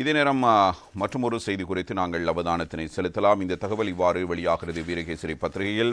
இதே நேரம் மற்றொரு செய்தி குறித்து நாங்கள் அவதானத்தினை செலுத்தலாம். இந்த தகவல் இவ்வாறு வெளியாகிறது. வீரகேசரி பத்திரிகையில்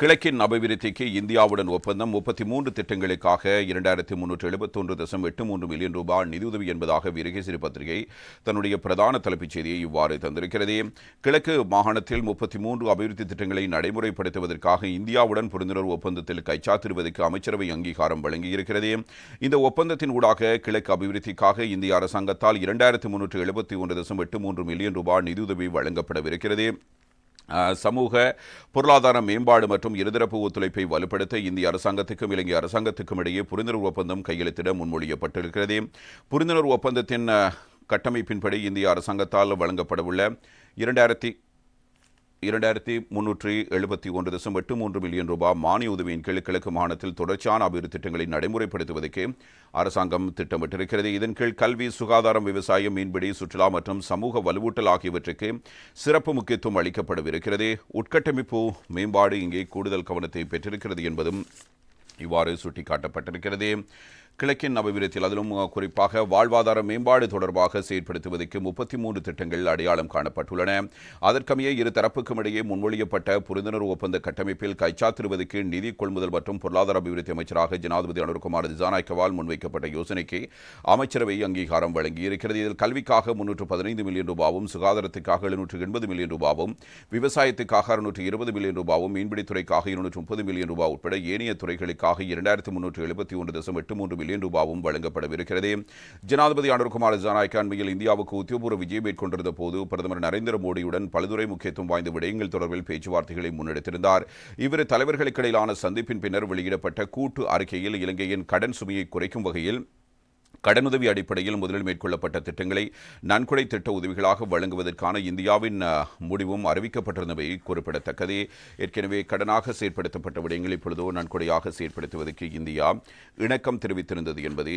கிழக்கின் அபிவிருத்திக்கு இந்தியாவுடன் ஒப்பந்தம் முப்பத்தி மூன்று திட்டங்களுக்காக இரண்டாயிரத்தி முன்னூற்று எழுபத்தொன்று தசம் எட்டு மூன்று மில்லியன் ரூபாய் நிதியுதவி என்பதாக வீரகேசரி பத்திரிகை தன்னுடைய பிரதான தலைப்புச் செய்தியை இவ்வாறு தந்திருக்கிறது. கிழக்கு மாகாணத்தில் முப்பத்தி மூன்று அபிவிருத்தி திட்டங்களை நடைமுறைப்படுத்துவதற்காக இந்தியாவுடன் புரிந்துணர்வு ஒப்பந்தத்தில் கைச்சாத்திடுவதற்கு அமைச்சரவை அங்கீகாரம் வழங்கியிருக்கிறது. இந்த ஒப்பந்தத்தின் ஊடாக கிழக்கு அபிவிருத்திக்காக இந்திய அரசாங்கத்தால் இரண்டாயிரத்தி முன்னூற்று எழுபத்தி ஒன்று தசம் எட்டு மூன்று மில்லியன் ரூபாய் நிதியுதவி வழங்கப்படவிருக்கிறது. சமூக பொருளாதார மேம்பாடு மற்றும் இருதரப்பு ஒத்துழைப்பை வலுப்படுத்த இந்திய அரசாங்கத்துக்கும் இலங்கை அரசாங்கத்துக்கும் இடையே புரிந்துணர்வு ஒப்பந்தம் கையெழுத்திட முன்மொழியப்பட்டிருக்கிறது. புரிந்துணர்வு ஒப்பந்தத்தின் கட்டமைப்பின்படி இந்திய அரசாங்கத்தால் வழங்கப்படவுள்ள இரண்டாயிரத்தி இரண்டாயிரத்தி முன்னூற்றி எழுபத்தி ஒன்று தசம் எட்டு மூன்று மில்லியன் ரூபாய் மானிய உதவியின் கீழ் கிழக்கு மாநிலத்தில் தொடர்ச்சியான அபிவிருத்தி திட்டங்களை நடைமுறைப்படுத்துவதற்கு அரசாங்கம் திட்டமிட்டிருக்கிறது. இதன் கீழ் கல்வி சுகாதாரம் விவசாயம் மீன்பிடி சுற்றுலா மற்றும் சமூக வலுவூட்டல் ஆகியவற்றுக்கு சிறப்பு முக்கியத்துவம் அளிக்கப்படவிருக்கிறது. உட்கட்டமைப்பு மேம்பாடு இங்கே கூடுதல் கவனத்தை பெற்றிருக்கிறது என்பதும் இவ்வாறு சுட்டிக்காட்டப்பட்டிருக்கிறது. கிழக்கின் அபிவிருத்தியில் அதிலும் குறிப்பாக வாழ்வாதார மேம்பாடு தொடர்பாக செயற்படுத்துவதற்கு முப்பத்தி மூன்று திட்டங்கள் அடையாளம் காணப்பட்டுள்ளன. அதற்கமைய இரு தரப்புக்கும் இடையே முன்மொழியப்பட்ட புரிந்துணர்வு ஒப்பந்த கட்டமைப்பில் கைச்சாத்திடுவதற்கு நிதி கொள்முதல் மற்றும் பொருளாதார அபிவிருத்தி அமைச்சராக ஜனாதிபதி அனுர்குமார் திசாநாயக்கவால் முன்வைக்கப்பட்ட யோசனைக்கு அமைச்சரவை அங்கீகாரம் வழங்கியிருக்கிறது. இதில் கல்விக்காக முன்னூற்று பதினைந்து மில்லியன் ரூபாவும் சுகாதாரத்துக்காக எழுநூற்று எண்பது மில்லியன் ரூபாவும் விவசாயத்துக்காக அறுநூற்று இருபது மில்லியன் ரூபாவும் மீன்பிடித்துறைக்காக இருநூற்று முப்பது மில்லியன் ரூபாய் உட்பட ஏனைய துறைகளுக்காக இரண்டாயிரத்து முன்னூற்று எழுபத்தி ஒன்று தசம் எட்டு மூன்று மில்லியன் ரூபாவும் வழங்கப்படவிருக்கிறது. ஜனாதிபதி அனுர்குமார் ஜனநாயக அண்மையில் இந்தியாவுக்கு உத்தியோகபூர்வ விஜயம் மேற்கொண்டிருந்த போது பிரதமர் நரேந்திர மோடியுடன் பலதுறை முக்கியத்துவம் வாய்ந்த விடயங்கள் தொடர்பில் பேச்சுவார்த்தைகளை முன்னெடுத்திருந்தார். இவ்விரு தலைவர்களுக்கிடையிலான சந்திப்பின் பின்னர் வெளியிடப்பட்ட கூட்டு அறிக்கையில் இலங்கையின் கடன் சுமையை குறைக்கும் வகையில் கடனுதவி அடிப்படையில் முதலில் மேற்கொள்ளப்பட்ட திட்டங்களை நன்கொடை திட்ட உதவிகளாக வழங்குவதற்கான இந்தியாவின் முடிவும் அறிவிக்கப்பட்டிருந்தவை. குறிப்பிடத்தக்கது. ஏற்கனவே கடனாக செயற்படுத்தப்பட்ட விடயங்கள் இப்பொழுதோ நன்கொடையாக செயற்படுத்துவதற்கு இந்தியா இணக்கம் தெரிவித்திருந்தது என்பது